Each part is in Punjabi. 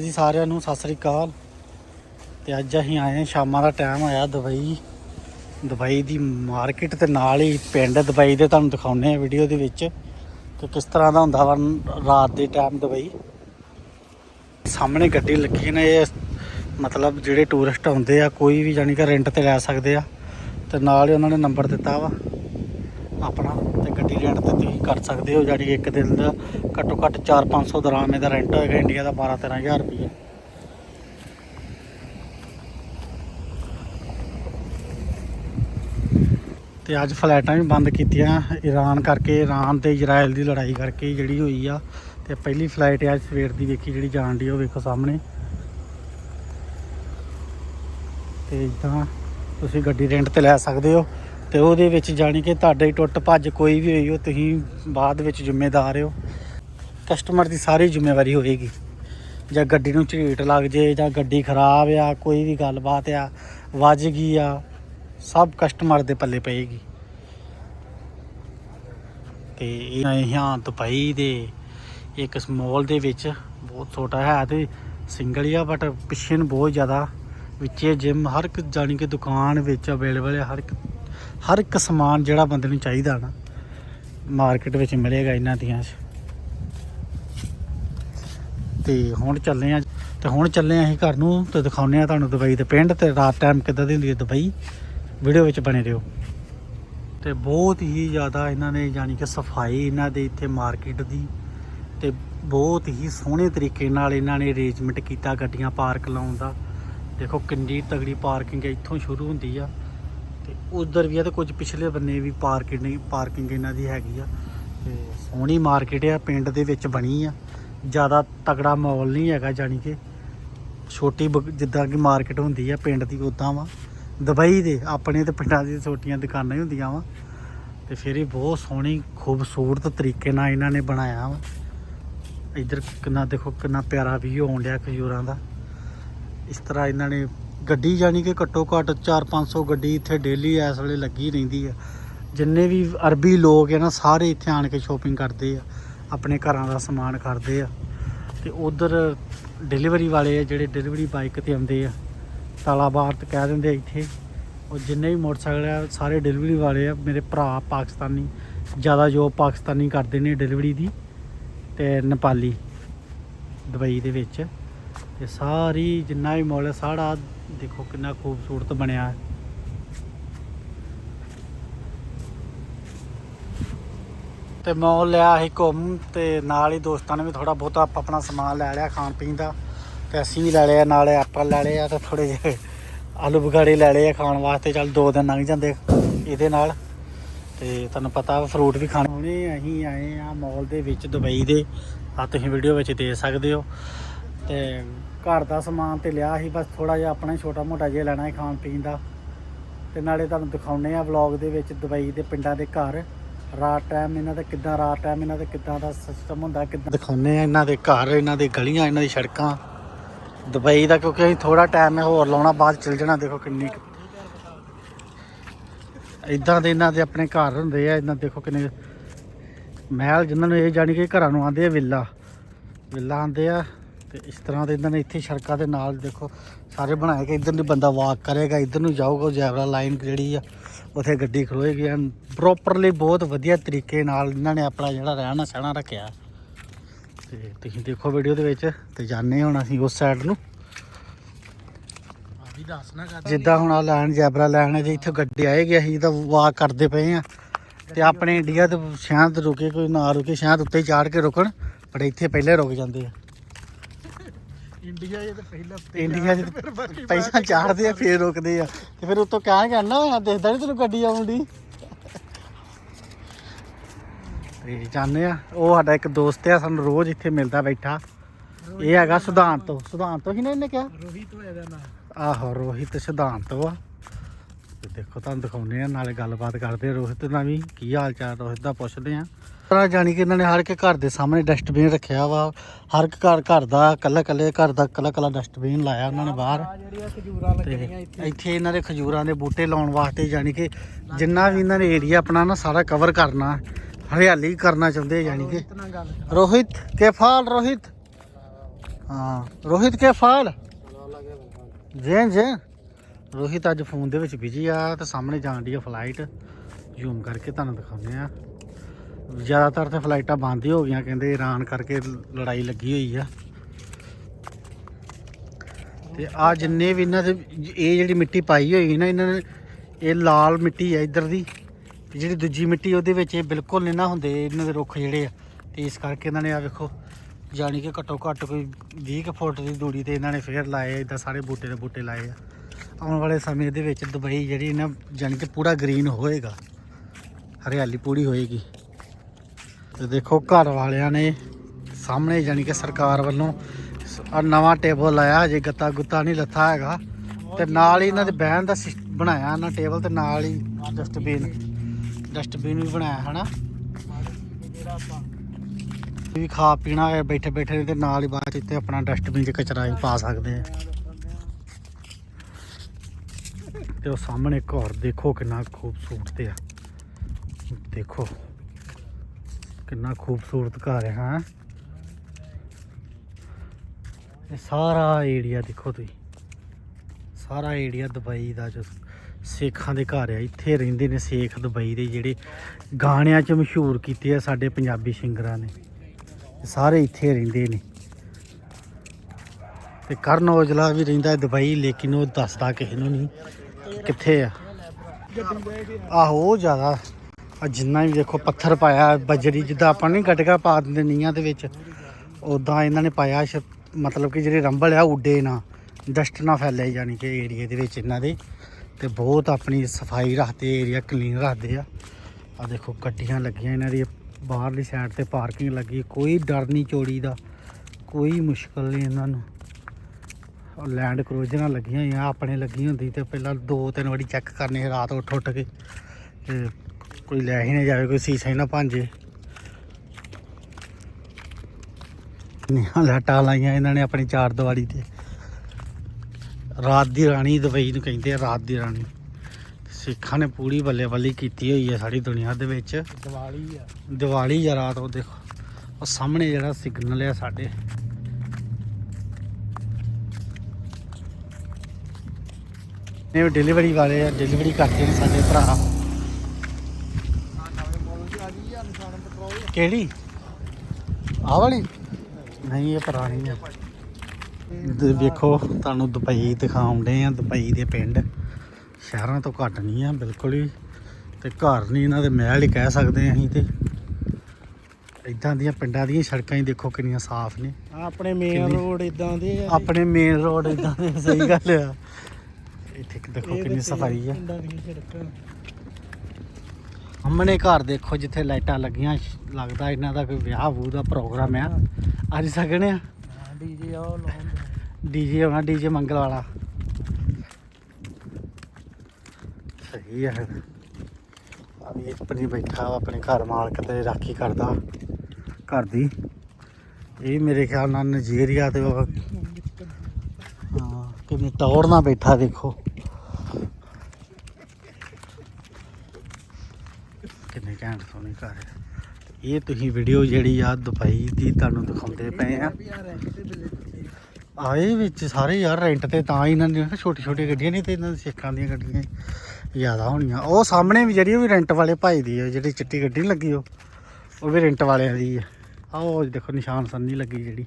ਜੀ ਸਾਰਿਆਂ ਨੂੰ ਸਤਿ ਸ੍ਰੀ ਅਕਾਲ। ਤੇ ਅੱਜ ਅਸੀਂ ਆਏ ਹਾਂ, ਸ਼ਾਮਾਂ ਦਾ ਟਾਈਮ ਹੋਇਆ ਦੁਬਈ। ਦੁਬਈ ਦੀ ਮਾਰਕੀਟ ਤੇ ਨਾਲ ਹੀ ਪਿੰਡ ਦੁਬਈ ਦੇ ਤੁਹਾਨੂੰ ਦਿਖਾਉਨੇ ਆ ਵੀਡੀਓ ਦੇ ਵਿੱਚ ਕਿ ਕਿਸ ਤਰ੍ਹਾਂ ਦਾ ਹੁੰਦਾ ਵਾ ਰਾਤ ਦੇ ਟਾਈਮ ਦੁਬਈ। ਸਾਹਮਣੇ ਗੱਡੀ ਲੱਗੀ ਨੇ, ਇਹ ਮਤਲਬ ਜਿਹੜੇ ਟੂਰਿਸਟ ਆਉਂਦੇ ਆ, ਕੋਈ ਵੀ ਜਾਨੀ ਕਿ ਰੈਂਟ ਤੇ ਲੈ ਸਕਦੇ ਆ। ਤੇ ਨਾਲ ਹੀ ਉਹਨਾਂ ਨੇ ਨੰਬਰ ਦਿੱਤਾ ਵਾ ਆਪਣਾ ਤੇ ਗੱਡੀ ਰੈਂਟ ਤੇ ਤੁਸੀਂ ਕਰ ਸਕਦੇ ਹੋ ਜਾਨੀ ਇੱਕ ਦਿਨ ਦਾ ਘੱਟੋ ਘੱਟ 4-500 ਦਰਾਮ ਇਹਦਾ ਰੈਂਟ ਹੋਏਗਾ ਇੰਡੀਆ ਦਾ 12-13000 ਰੁਪਏ ਤੇ ਅੱਜ ਫਲਾਈਟਾਂ ਵੀ ਬੰਦ ਕੀਤੀਆਂ ਈਰਾਨ ਕਰਕੇ ਈਰਾਨ ਤੇ ਇਜ਼ਰਾਈਲ ਦੀ ਲੜਾਈ ਕਰਕੇ ਜਿਹੜੀ ਹੋਈ ਆ। ਤੇ ਪਹਿਲੀ ਫਲਾਈਟ ਅੱਜ ਸਵੇਰ ਦੀ ਵੇਖੀ ਜਿਹੜੀ ਜਾਣ ਦੀ ਉਹ ਵੇਖੋ ਸਾਹਮਣੇ। ਤੇ ਇਦਾਂ ਤੁਸੀਂ ਗੱਡੀ ਰੈਂਟ ਤੇ ਲੈ ਸਕਦੇ ਹੋ। ਤੇ ਉਹਦੇ ਵਿੱਚ ਜਾਣੀ ਕਿ ਤੁਹਾਡੇ ਟੁੱਟ ਭੱਜ ਕੋਈ ਵੀ ਹੋਈ ਉਹ ਤੁਸੀਂ ਬਾਅਦ ਵਿੱਚ ਜ਼ਿੰਮੇਦਾਰ ਹੋ। ਕਸਟਮਰ ਦੀ ਸਾਰੀ ਜ਼ਿੰਮੇਵਾਰੀ ਹੋਏਗੀ ਜਾਂ ਗੱਡੀ ਨੂੰ ਝੀਟ ਲੱਗ ਜੇ, ਜਾਂ ਗੱਡੀ ਖਰਾਬ ਆ, ਕੋਈ ਵੀ ਗੱਲਬਾਤ ਆ, ਵੱਜ ਗਈ ਆ, ਸਭ ਕਸਟਮਰ ਦੇ ਪੱਲੇ ਪਏਗੀ। ਤੇ ਇਹ ਹਾਂ ਦੁਬਈ ਦੇ ਇੱਕ ਮਾਲ ਦੇ ਵਿੱਚ, ਬਹੁਤ ਛੋਟਾ ਹੈ ਤੇ ਸਿੰਗਲ ਹੀ ਆ ਬਟ ਪਿੱਛੇ ਨੂੰ ਬਹੁਤ ਜ਼ਿਆਦਾ ਵਿੱਚੇ ਜਿਮ ਹਰ ਇੱਕ ਜਾਣੀ ਕਿ ਦੁਕਾਨ ਵਿੱਚ ਅਵੇਲੇਬਲ ਹੈ ਹਰ ਇੱਕ ਹਰ ਇੱਕ ਸਮਾਨ ਜਿਹੜਾ ਬੰਦੇ ਨੂੰ ਚਾਹੀਦਾ ਨਾ ਮਾਰਕੀਟ ਵਿੱਚ ਮਿਲੇਗਾ ਇਹਨਾਂ ਦੀਆਂ। 'ਚ ਤੇ ਹੁਣ ਚੱਲੇ ਆ, ਤੇ ਹੁਣ ਚੱਲੇ ਆ ਅਸੀਂ ਘਰ ਨੂੰ ਤੇ ਦਿਖਾਉਨੇ ਆ ਤੁਹਾਨੂੰ ਦੁਬਈ ਦੇ ਪਿੰਡ ਤੇ ਰਾਤ ਟਾਈਮ ਕਿੱਦਾਂ ਦੀ ਹੁੰਦੀ ਹੈ ਦੁਬਈ। ਵੀਡੀਓ ਵਿੱਚ ਬਣੇ ਰਹੋ। ਤੇ ਬਹੁਤ ਹੀ ਜ਼ਿਆਦਾ ਇਹਨਾਂ ਨੇ ਯਾਨੀ ਕਿ ਸਫ਼ਾਈ ਇਹਨਾਂ ਦੇ ਇੱਥੇ ਮਾਰਕੀਟ ਦੀ ਤੇ ਬਹੁਤ ਹੀ ਸੋਹਣੇ ਤਰੀਕੇ ਨਾਲ ਇਹਨਾਂ ਨੇ ਅਰੇਂਜਮੈਂਟ ਕੀਤਾ ਗੱਡੀਆਂ ਪਾਰਕ ਲਾਉਣ ਦਾ। ਦੇਖੋ ਕਿੰਨੀ ਤਗੜੀ ਪਾਰਕਿੰਗ ਹੈ, ਇੱਥੋਂ ਸ਼ੁਰੂ ਹੁੰਦੀ ਆ। ਤੇ ਉਧਰ ਵੀ ਆ ਤੇ ਕੁਝ ਪਿਛਲੇ ਬੰਨੇ ਵੀ ਪਾਰਕਿੰਗ ਪਾਰਕਿੰਗ ਇਹਨਾਂ ਦੀ ਹੈਗੀ ਆ। ਤੇ ਸੋਹਣੀ ਮਾਰਕੀਟ ਆ, ਪਿੰਡ ਦੇ ਵਿੱਚ ਬਣੀ ਆ। ਜ਼ਿਆਦਾ ਤਗੜਾ ਮਾਹੌਲ ਨਹੀਂ ਹੈਗਾ ਜਾਣੀ ਕਿ। ਛੋਟੀ ਬ- ਜਿੱਦਾਂ ਕਿ ਮਾਰਕੀਟ ਹੁੰਦੀ ਆ ਪਿੰਡ ਦੀ, ਉਦਾਂ ਵਾ। ਦੁਬਈ ਦੇ, ਆਪਣੇ ਤੇ ਪਿੰਡਾਂ ਦੀ ਛੋਟੀਆਂ ਦੁਕਾਨਾਂ ਹੀ ਹੁੰਦੀਆਂ ਵਾ। ਤੇ ਫਿਰ ਇਹ ਬਹੁਤ ਸੋਹਣੀ, ਖੂਬਸੂਰਤ ਤਰੀਕੇ ਨਾਲ ਇਹਨਾਂ ਨੇ ਬਣਾਇਆ ਵਾ। ਇੱਧਰ ਕਿੰਨਾ ਦੇਖੋ, ਕਿੰਨਾ ਪਿਆਰਾ ਵੀ ਆਉਣ ਡਿਆ ਖਜੂਰਾਂ ਦਾ। ਇਸ ਤਰ੍ਹਾਂ ਇਹਨਾਂ ਨੇ ਗੱਡੀ ਜਾਣੀ ਕਿ ਘੱਟੋ ਘੱਟ 4-500 ਗੱਡੀ ਇੱਥੇ ਡੇਲੀ ਇਸ ਵੇਲੇ ਲੱਗੀ ਰਹਿੰਦੀ ਆ। ਜਿੰਨੇ ਵੀ ਅਰਬੀ ਲੋਕ ਆ ਨਾ, ਸਾਰੇ ਇੱਥੇ ਆਣ ਕੇ ਸ਼ੋਪਿੰਗ ਕਰਦੇ ਆ, ਆਪਣੇ ਘਰਾਂ ਦਾ ਸਮਾਨ ਕਰਦੇ ਆ। ਤੇ ਉਧਰ ਡਿਲੀਵਰੀ ਵਾਲੇ ਆ, ਜਿਹੜੇ ਡਿਲੀਵਰੀ ਬਾਈਕ ਤੇ ਆਉਂਦੇ ਆ ਤਾਲਾਬਾਰ ਤੇ ਕਹਿ ਦਿੰਦੇ ਇੱਥੇ। ਉਹ ਜਿੰਨੇ ਵੀ ਮੋਟਰਸਾਈਕਲ ਆ, ਸਾਰੇ ਡਿਲੀਵਰੀ ਵਾਲੇ ਆ, ਮੇਰੇ ਭਰਾ ਪਾਕਿਸਤਾਨੀ, ਜ਼ਿਆਦਾ ਜੋ ਪਾਕਿਸਤਾਨੀ ਕਰਦੇ ਨੇ ਡਿਲੀਵਰੀ ਦੀ, ਤੇ ਨੇਪਾਲੀ, ਦੁਬਈ ਦੇ ਵਿੱਚ। ਤੇ ਸਾਰੀ ਜਿੰਨਾ ਵੀ ਮਾਲ ਹੈ, ਸਾਰਾ ਦੇਖੋ ਕਿੰਨਾ ਖੂਬਸੂਰਤ ਬਣਿਆ ਹੈ। ਤੇ ਮਾਲ ਲਿਆ ਅਸੀਂ ਘੁੰਮ ਤੇ ਨਾਲ ਹੀ ਦੋਸਤਾਂ ਨੇ ਵੀ ਥੋੜਾ ਬਹੁਤਾ ਆਪ- ਆਪਣਾ ਸਮਾਨ ਲੈ ਲਿਆ ਖਾਣ ਪੀਣ ਦਾ। ਤੇ ਅਸੀਂ ਵੀ ਲੈ ਲਿਆ ਨਾਲੇ ਐਪਲ ਲੈ ਲਿਆ ਤੇ ਥੋੜੇ ਜਿਹੇ ਆਲੂ ਬਗਾੜੇ ਲੈ ਲਏ ਆ ਖਾਣ ਵਾਸਤੇ। ਚੱਲ ਦੋ ਦਿਨ ਲੰਘ ਜਾਂਦੇ ਇਹਦੇ ਨਾਲ। ਤੇ ਤੁਹਾਨੂੰ ਪਤਾ ਫਰੂਟ ਵੀ ਖਾਣੇ। ਹੁਣੇ ਅਸੀਂ ਆਏ ਆ ਮਾਲ ਦੇ ਵਿੱਚ ਦੁਬਈ ਦੇ। ਆ ਤੁਸੀਂ ਵੀਡੀਓ ਵਿੱਚ ਦੇ ਸਕਦੇ ਹੋ। ਤੇ ਘਰ ਦਾ ਸਮਾਨ ਤੇ ਲਿਆ ਸੀ, ਬਸ ਥੋੜਾ ਜਿਹਾ ਆਪਣਾ ਛੋਟਾ ਮੋਟਾ ਜਿਹਾ ਲੈਣਾ ਹੈ ਖਾਣ ਪੀਣ ਦਾ। ਤੇ ਨਾਲੇ ਤੁਹਾਨੂੰ ਦਿਖਾਉਨੇ ਆ ਵਲੌਗ ਦੇ ਵਿੱਚ ਦੁਬਈ ਦੇ ਪਿੰਡਾਂ ਦੇ ਘਰ। ਰਾਤ ਟਾਈਮ ਇਹਨਾਂ ਦਾ ਕਿੱਦਾਂ, ਰਾਤ ਟਾਈਮ ਇਹਨਾਂ ਦਾ ਕਿੱਦਾਂ ਦਾ ਸਿਸਟਮ ਹੁੰਦਾ, ਕਿੱਦਾਂ ਦਿਖਾਉਨੇ ਆ ਇਹਨਾਂ ਦੇ ਘਰ, ਇਹਨਾਂ ਦੀ ਗਲੀਆਂ, ਇਹਨਾਂ ਦੀ ਸੜਕਾਂ। ਦੁਬਈ ਦਾ ਕਿਉਂਕਿ ਅਸੀਂ ਥੋੜਾ ਟਾਈਮ ਹੋਰ ਲਾਉਣਾ, ਬਾਅਦ ਚਲ ਜਾਣਾ, ਦੇਖੋ ਕਿੰਨੀ ਕੁ- ਇਦਾਂ ਦੇ ਇਹਨਾਂ ਦੇ ਆਪਣੇ ਘਰ ਹੁੰਦੇ ਆ, ਇਹਨਾਂ ਦੇਖੋ ਕਿੰਨੇ ਮਹਿਲ ਜਿਨ੍ਹਾਂ ਨੂੰ ਇਹ ਜਾਣੀ ਕਿ ਘਰਾਂ ਨੂੰ ਆਂਦੇ ਆ ਵਿਲਾ ਵਿਲਾ ਆਂਦੇ ਆ। ਤੇ ਇਸ ਤਰ੍ਹਾਂ ਦੇ ਇਹਨਾਂ ਨੇ ਇੱਥੇ ਸੜਕਾਂ ਦੇ ਨਾਲ ਦੇਖੋ ਸਾਰੇ ਬਣਾਏ ਕਿ ਇਧਰ ਨੂੰ ਬੰਦਾ ਵਾਕ ਕਰੇਗਾ ਇਧਰ ਨੂੰ ਜਾਊਗਾ ਜੈਬਰਾ ਲਾਈਨ ਜਿਹੜੀ ਆ ਉਥੇ ਗੱਡੀ ਖਲੋਏਗੀ। ਐਨ ਪ੍ਰੋਪਰਲੀ ਬਹੁਤ ਵਧੀਆ ਤਰੀਕੇ ਨਾਲ ਇਹਨਾਂ ਨੇ ਆਪਣਾ ਜਿਹੜਾ ਰਹਿਣਾ ਸਹਿਣਾ ਰੱਖਿਆ। ਤੇ ਤੁਸੀਂ ਦੇਖੋ ਵੀਡੀਓ ਦੇ ਵਿੱਚ ਤੇ ਜਾਣੇ ਹੁਣ ਅਸੀਂ ਉਸ ਸਾਈਡ ਨੂੰ। ਜਿੱਦਾਂ ਹੁਣ ਆ ਲਾਈਨ ਜੈਬਰਾ ਲਾਈਨ ਹੈ ਜੇ ਇੱਥੇ ਗੱਡੀ ਆਏਗੀ ਅਸੀਂ ਤਾਂ ਵਾਕ ਕਰਦੇ ਪਏ ਆ ਤੇ ਆਪਣੇ ਇੰਡੀਆ ਤੇ ਸ਼ਾਇਦ ਰੁਕੇ ਕੋਈ ਨਾ ਰੁਕੇ ਸ਼ਾਇਦ ਉੱਤੇ ਚਾੜ ਕੇ ਰੁਕਣ ਪਰ ਇੱਥੇ ਪਹਿਲੇ ਰੁਕ ਜਾਂਦੇ ਆ। ਇੰਡੀਆ ਇਹ ਤਾਂ ਪਹਿਲਾਂ ਇੰਡੀਆ 'ਚ ਪੈਸਾ ਚਾੜਦੇ ਆ ਫੇਰ ਰੁਕਦੇ ਆ। ਤੇ ਫਿਰ ਉੱਤੋਂ ਕਹਿਣ ਕਰਨਾ ਹੋਇਆ ਦੇਖਦਾ ਨਹੀਂ ਤੈਨੂੰ ਗੱਡੀ ਆਉਂਦੀ। ਤੇ ਜਾਣੇ ਆ। ਉਹ ਸਾਡਾ ਇੱਕ ਦੋਸਤ ਆ ਸਾਨੂੰ ਰੋਜ਼ ਇੱਥੇ ਮਿਲਦਾ ਬੈਠਾ। ਇਹ ਹੈਗਾ ਸੁਧਾਂਤ ਤੋਂ ਸੁਧਾਂਤ। ਤੋਂ ਹੀ ਨਾ ਇਹਨੇ ਕਿਹਾ? ਰੋਹਿਤ ਹੋਇਆ ਦਾ ਨਾਂ ਆਹੋ ਰੋਹਿਤ ਸਿਧਾਂਤ ਵਾ ਤੇ ਦੇਖੋ, ਤੁਹਾਨੂੰ ਦਿਖਾਉਂਦੇ ਆ ਨਾਲੇ ਗੱਲਬਾਤ ਕਰਦੇ ਆ ਰੋਹਿਤ ਨਾਲ ਵੀ ਕੀ ਹਾਲ ਚਾਲ ਰੋਹਿਤ ਦਾ ਪੁੱਛਦੇ ਆ ਤਰ੍ਹਾਂ ਜਾਣੀ ਕਿ ਇਹਨਾਂ ਨੇ ਹਰ ਇੱਕ ਘਰ ਦੇ ਸਾਹਮਣੇ ਡਸਟਬਿਨ ਰੱਖਿਆ ਵਾ। ਹਰ ਇੱਕ ਘਰ ਘਰ ਦਾ ਕੱਲਾ ਕੱਲੇ ਘਰ ਦਾ ਕੱਲਾ ਕੱਲਾ ਡਸਟਬਿਨ ਲਾਇਆ ਉਹਨਾਂ ਨੇ ਬਾਹਰ। ਤੇ ਇੱਥੇ ਇਹਨਾਂ ਦੇ ਖਜੂਰਾਂ ਦੇ ਬੂਟੇ ਲਾਉਣ ਵਾਸਤੇ ਜਾਣੀ ਕਿ ਜਿੰਨਾ ਵੀ ਇਹਨਾਂ ਨੇ ਏਰੀਆ ਆਪਣਾ ਨਾ, ਸਾਰਾ ਕਵਰ ਕਰਨਾ, ਹਰਿਆਲੀ ਕਰਨਾ ਚਾਹੁੰਦੇ ਆ ਜਾਣੀ ਕਿ। ਰੋਹਿਤ ਕੇ ਫਾਲ ਰੋਹਿਤ? ਹਾਂ, ਰੋਹਿਤ ਕੇ ਫਾਲ? ਜੈਨ ਜੈਨ। ਰੋਹਿਤ ਅੱਜ ਫੋਨ ਦੇ ਵਿੱਚ ਬਿਜ਼ੀ ਆ ਤੇ ਸਾਹਮਣੇ ਜਾਣ ਦੀ ਆ ਫਲਾਈਟ ਜ਼ੂਮ ਕਰਕੇ ਤੁਹਾਨੂੰ ਦਿਖਾਉਂਦੇ ਆ। ਜ਼ਿਆਦਾਤਰ ਤੇ ਫਲਾਈਟਾਂ ਬੰਦ ਹੀ ਹੋ ਗਈਆਂ, ਕਹਿੰਦੇ ਈਰਾਨ ਕਰਕੇ ਲੜਾਈ ਲੱਗੀ ਹੋਈ ਆ। ਤੇ ਆ ਜਿੰਨੇ ਵੀ ਇਹਨਾਂ ਦੇ ਇਹ ਜਿਹੜੀ ਮਿੱਟੀ ਪਾਈ ਹੋਈ ਨਾ, ਇਹਨਾਂ ਨੇ ਇਹ ਲਾਲ ਮਿੱਟੀ ਆ ਇੱਧਰ ਦੀ। ਜਿਹੜੀ ਦੂਜੀ ਮਿੱਟੀ ਉਹਦੇ ਵਿੱਚ ਇਹ ਬਿਲਕੁਲ ਨਹੀਂ ਨਾ ਹੁੰਦੇ, ਇਹਨਾਂ ਦੇ ਰੁੱਖ ਜਿਹੜੇ ਆ। ਤੇ ਇਸ ਕਰਕੇ ਇਹਨਾਂ ਨੇ ਆ ਵੇਖੋ, ਜਾਣੀ ਕਿ ਘੱਟੋ ਘੱਟ ਕੋਈ 20 ਕੁ ਫੁੱਟ ਦੀ ਦੂਰੀ ਤੇ ਇਹਨਾਂ ਨੇ ਫੇਰ ਲਾਏ ਇਦਾਂ ਸਾਰੇ ਬੂਟੇ ਦੇ ਬੂਟੇ ਲਾਏ ਆ। ਆਉਣ ਵਾਲੇ ਸਮੇਂ ਦੇ ਵਿੱਚ ਦੁਬਈ ਜਿਹੜੀ ਨਾ, ਜਾਣੀ ਕਿ ਪੂਰਾ ਗ੍ਰੀਨ ਹੋਏਗਾ, ਹਰਿਆਲੀ ਪੂਰੀ ਹੋਏਗੀ। ਤੇ ਦੇਖੋ ਘਰ ਵਾਲਿਆਂ ਨੇ ਸਾਹਮਣੇ ਜਾਣੀ ਕਿ ਸਰਕਾਰ ਵੱਲੋਂ ਆ ਨਵਾਂ ਟੇਬਲ ਲਾਇਆ ਜੇ ਗੱਤਾ ਗੁੱਤਾ ਨਹੀਂ ਲੱਥਾ ਹੈਗਾ। ਤੇ ਨਾਲ ਹੀ ਇਹਨਾਂ ਦੇ ਬਹਿਣ ਦਾ ਸਿਸ- ਬਣਾਇਆ ਇਹਨਾਂ ਟੇਬਲ ਤੇ ਨਾਲ ਹੀ ਡਸਟਬਿਨ ਡਸਟਬਿਨ ਵੀ ਬਣਾਇਆ, ਹਨਾ? ਜਿਹੜਾ ਆਪਾਂ ਵੀ ਖਾ ਪੀਣਾ ਹੋਏ ਬੈਠੇ ਬੈਠੇ ਤੇ ਨਾਲ ਹੀ ਬਾਅਦ 'ਚ ਇੱਥੇ ਆਪਣਾ ਡਸਟਬਿਨ 'ਚ ਕਚਰਾ ਵੀ ਪਾ ਸਕਦੇ ਆ। ਤੇ ਉਹ ਸਾਹਮਣੇ ਘਰ ਦੇਖੋ ਕਿੰਨਾ ਖੂਬਸੂਰਤ ਆ। ਦੇਖੋ, ਕਿੰਨਾ ਖੂਬਸੂਰਤ ਘਰ ਹੈ ਹਾਂ। ਇਹ ਸਾਰਾ ਏਰੀਆ ਦੇਖੋ ਤੁਸੀਂ। ਸਾਰਾ ਏਰੀਆ ਦੁਬਈ ਦਾ ਜੋ ਸੇਖਾਂ ਦੇ ਘਰ ਆ, ਇੱਥੇ ਰਹਿੰਦੇ ਨੇ ਸੇਖ ਦੁਬਈ ਦੇ ਜਿਹੜੇ ਗਾਣਿਆਂ 'ਚ ਮਸ਼ਹੂਰ ਕੀਤੇ ਆ ਸਾਡੇ ਪੰਜਾਬੀ ਸਿੰਗਰਾਂ ਨੇ। ਸਾਰੇ ਇੱਥੇ ਰਹਿੰਦੇ ਨੇ। ਤੇ ਕਰਨ ਔਜਲਾ ਵੀ ਰਹਿੰਦਾ ਦੁਬਈ, ਲੇਕਿਨ ਉਹ ਦੱਸਦਾ ਕਿਸੇ ਨੂੰ ਨਹੀਂ ਕਿੱਥੇ ਆ? ਆਹੋ, ਉਹ ਜ਼ਿਆਦਾ। ਆ ਜਿੰਨਾ ਵੀ ਦੇਖੋ ਪੱਥਰ ਪਾਇਆ ਬਜਰੀ ਜਿੱਦਾਂ ਆਪਾਂ ਨਹੀਂ ਗਟਕਾ ਪਾ ਦਿੰਦੇ ਨੀਆਂ ਦੇ ਵਿੱਚ ਉਦਾਂ ਇਹਨਾਂ ਨੇ ਪਾਇਆ ਮਤਲਬ ਕਿ ਜਿਹੜੇ ਰੰਬਲ ਆ, ਉੱਡੇ ਨਾ, ਡਸਟ ਨਾ ਫੈਲੇ ਜਾਣੀ ਕਿ ਏਰੀਏ ਦੇ ਵਿੱਚ ਇਹਨਾਂ ਦੇ। ਤੇ ਬਹੁਤ ਆਪਣੀ ਸਫ਼ਾਈ ਰੱਖਦੇ, ਏਰੀਆ ਕਲੀਨ ਰੱਖਦੇ ਆ। ਆ ਦੇਖੋ, ਗੱਡੀਆਂ ਲੱਗੀਆਂ ਇਹਨਾਂ ਦੀ ਬਾਹਰਲੀ ਸਾਈਡ ਤੇ ਪਾਰਕਿੰਗ ਲੱਗੀ, ਕੋਈ ਡਰ ਨਹੀਂ ਚੋਰੀ ਦਾ, ਕੋਈ ਮੁਸ਼ਕਲ ਨਹੀਂ ਇਹਨਾਂ ਨੂੰ। ਉਹ ਲੈਂਡ ਕਰੂਜ਼ਰਾਂ ਲੱਗੀਆਂ ਹੋਈਆਂ ਆਪਣੇ ਲੱਗੀ ਹੁੰਦੀ ਤੇ ਪਹਿਲਾਂ ਦੋ ਤਿੰਨ ਵਾਰੀ ਚੈੱਕ ਕਰਨੇ ਰਾਤ ਉੱਠ ਉੱਠ ਕੇ। ਤੇ ਕੋਈ ਲੈ ਹੀ ਨਾ ਜਾਵੇ ਕੋਈ ਸੀਸਾ ਹੀ ਨਾ ਭਾਂਜੇ। ਨਿਆਂ ਲਾਟਾਂ ਲਾਈਆਂ ਇਹਨਾਂ ਨੇ ਆਪਣੀ ਚਾਰ ਦੀਵਾਰੀ ਤੇ। ਰਾਤ ਦੀ ਰਾਣੀ ਦੁਬਈ ਨੂੰ ਕਹਿੰਦੇ ਆ ਰਾਤ ਦੀ ਰਾਣੀ। ਸਿੱਖਾਂ ਨੇ ਪੂਰੀ ਬੱਲੇ ਬੱਲੀ ਕੀਤੀ ਹੋਈ ਹੈ ਸਾਰੀ ਦੁਨੀਆ ਦੇ ਵਿੱਚ। ਦੀਵਾਲੀ ਆ। ਦੀਵਾਲੀ ਆ ਰਾਤ ਉਹ ਦੇਖੋ। ਉਹ ਸਾਹਮਣੇ ਜਿਹੜਾ ਸਿਗਨਲ ਆ ਸਾਡੇ। ਇਹ ਡਿਲੀਵਰੀ ਵਾਲੇ ਆ ਡਿਲੀਵਰੀ ਕਰਦੇ ਨੇ ਸਾਡੇ ਭਰਾ। ਆ ਆ ਆ ਕਿਹੜੀ? ਆਹ ਵਾਲੀ? ਨਹੀਂ ਇਹ ਪੁਰਾਣੀ ਆ। ਵੇਖੋ ਤੁਹਾਨੂੰ ਦੁਬਈ ਦਿਖਾਉਂਦੇ ਆ ਦੁਬਈ ਦੇ ਪਿੰਡ। ਸ਼ਹਿਰਾਂ ਤੋਂ ਘੱਟ ਨਹੀਂ ਆ ਬਿਲਕੁਲ ਹੀ। ਤੇ ਘਰ ਨਹੀਂ ਇਹਨਾਂ ਦੇ ਮਹਿਲ ਹੀ ਕਹਿ ਸਕਦੇ ਅਸੀਂ ਤੇ। ਇਦਾਂ ਦੀਆਂ ਪਿੰਡਾਂ ਦੀਆਂ ਸੜਕਾਂ ਹੀ ਦੇਖੋ ਕਿੰਨੀਆਂ ਸਾਫ਼ ਨੇ। ਆ ਆਪਣੇ ਮੇਨ ਰੋਡ ਇਦਾਂ ਦੇ ਆ ਆਪਣੇ ਮੇਨ ਰੋਡ ਇਦਾਂ ਦੇ ਸਹੀ ਗੱਲ ਆ। ਇੱਥੇ ਦੇਖੋ ਕਿੰਨੀ ਸਫ਼ਾਈ ਆ। ਸਾਹਮਣੇ ਘਰ ਦੇਖੋ ਜਿੱਥੇ ਲਾਈਟਾਂ ਲੱਗੀਆਂ ਲੱਗਦਾ ਇਹਨਾਂ ਦਾ ਕੋਈ ਵਿਆਹ ਵੂ ਦਾ ਪ੍ਰੋਗਰਾਮ ਆ। ਅੱਜ ਸਕਣੇ ਆ। ਡੀਜੇ ਆ ਲਾਉਂਦੇ ਡੀਜੇ ਹੋਣਾ ਡੀਜੇ ਮੰਗਲ ਵਾਲਾ। ਸਹੀ ਹੈ ਆ ਵੀ ਆਪਣੀ ਬੈਠਾ ਆਪਣੇ ਘਰ ਮਾਲਕ ਤੇ ਰਾਖੀ ਕਰਦਾ। ਘਰ ਦੀ। ਇਹ ਮੇਰੇ ਖਿਆਲ ਨਾਲ ਨਜੀਰੀਆ ਤੇ ਹਾਂ ਟੌਰ ਨਾਲ ਬੈਠਾ ਦੇਖੋ। ਕਿੰਨੇ ਘੈਂਟ ਸੋਹਣੇ ਘਰ ਹੈ ਇਹ ਤੁਸੀਂ ਵੀਡੀਓ ਜਿਹੜੀ ਆ ਦੁਬਈ ਦੀ ਤੁਹਾਨੂੰ ਦਿਖਾਉਂਦੇ ਪਏ ਆ। ਵੀ ਆਏ ਵਿੱਚ ਸਾਰੇ ਯਾਰ ਰੈਂਟ ਤੇ ਤਾਂ ਹੀ ਇਹਨਾਂ ਦੀਆਂ ਛੋਟੀ ਛੋਟੀ ਗੱਡੀਆਂ ਨਹੀਂ ਤੇ ਇਹਨਾਂ ਦੇ ਸਿੱਖਾਂ ਦੀਆਂ ਗੱਡੀਆਂ ਜ਼ਿਆਦਾ ਹੋਣੀਆਂ। ਉਹ ਸਾਹਮਣੇ ਵੀ ਜਿਹੜੀ ਉਹ ਵੀ ਰੈਂਟ ਵਾਲੇ ਭਾਈ ਦੀ ਹੈ ਜਿਹੜੀ ਚਿੱਟੀ ਗੱਡੀ ਨੀ ਲੱਗੀ ਉਹ ਉਹ ਵੀ ਰੈਂਟ ਵਾਲਿਆਂ ਦੀ ਹੈ ਆਹ ਉਹ ਦੇਖੋ ਨਿਸ਼ਾਨ ਸੰਨੀ ਲੱਗੀ ਜਿਹੜੀ।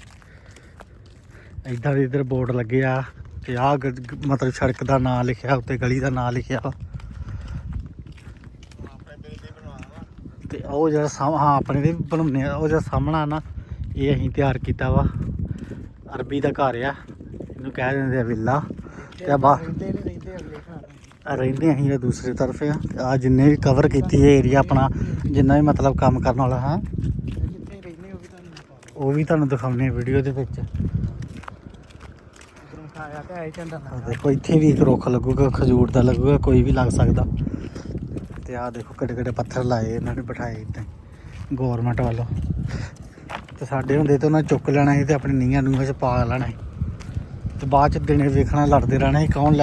ਇਦਾਂ ਦੇ ਇਧਰ ਬੋਰਡ ਲੱਗੇ ਆ ਕਿ ਆਹ ਗ- ਮਤਲਬ ਸੜਕ ਦਾ ਨਾਂ ਲਿਖਿਆ, ਉੱਤੇ ਗਲੀ ਦਾ ਨਾਂ ਲਿਖਿਆ ਵਾ ਆਪਣੇ ਦਿਲ ਤੇ ਬਣਵਾਵਾ ਤੇ ਉਹ ਜਿਹੜਾ ਸਾਹਮ ਹਾਂ ਆਪਣੇ ਦੇ ਬਣਾਉਂਦੇ ਆ। ਉਹ ਜਿਹੜਾ ਸਾਹਮਣਾ ਨਾ ਇਹ ਅਸੀਂ ਤਿਆਰ ਕੀਤਾ ਵਾ। ਅਰਬੀ ਦਾ ਘਰ ਆ। ਇਹਨੂੰ ਕਹਿ ਦਿੰਦੇ ਆ ਵਿਲਾ। ਤੇ ਆ ਬਾ ਰਹਿੰਦੇ ਅਸੀਂ ਇਹ ਦੂਸਰੇ ਤਰਫ ਆ। ਆ ਜਿੰਨੇ ਵੀ ਕਵਰ ਕੀਤੀ ਹੈ ਏਰੀਆ ਆਪਣਾ ਜਿੰਨਾ ਵੀ ਮਤਲਬ ਕੰਮ ਕਰਨ ਵਾਲਾ ਹਾਂ। ਉਹ ਵੀ ਤੁਹਾਨੂੰ ਦਿਖਾਉਣੇ ਵੀਡੀਓ ਦੇ ਵਿੱਚ। ਦੇਖੋ ਇੱਥੇ ਵੀ ਇੱਕ ਰੁੱਖ ਲੱਗੂਗਾ ਖਜੂਰ ਦਾ ਲੱਗੂਗਾ ਕੋਈ ਵੀ ਲੱਗ ਸਕਦਾ। ਤੇ ਆਹ ਦੇਖੋ ਕਿੱਡੇ ਕਿੱਡੇ ਪੱਥਰ ਲਾਏ ਇਹਨਾਂ ਨੇ ਬਿਠਾਏ ਇਦਾਂ ਗਵਰਨਮੈਂਟ ਵੱਲੋਂ। ਤੇ ਸਾਡੇ ਹੁੰਦੇ ਤੇ ਉਹਨਾਂ ਚੁੱਕ ਲੈਣਾ ਸੀ ਤੇ ਆਪਣੇ ਨੀਹਾਂ ਨੂੰਹਾਂ 'ਚ ਪਾ ਲੈਣਾ ਸੀ। ਤੇ ਬਾਅਦ 'ਚ ਦਿਨੇ ਵੇਖਣਾ, ਲੜਦੇ ਰਹਿਣਾ ਸੀ ਕੌਣ ਲੈ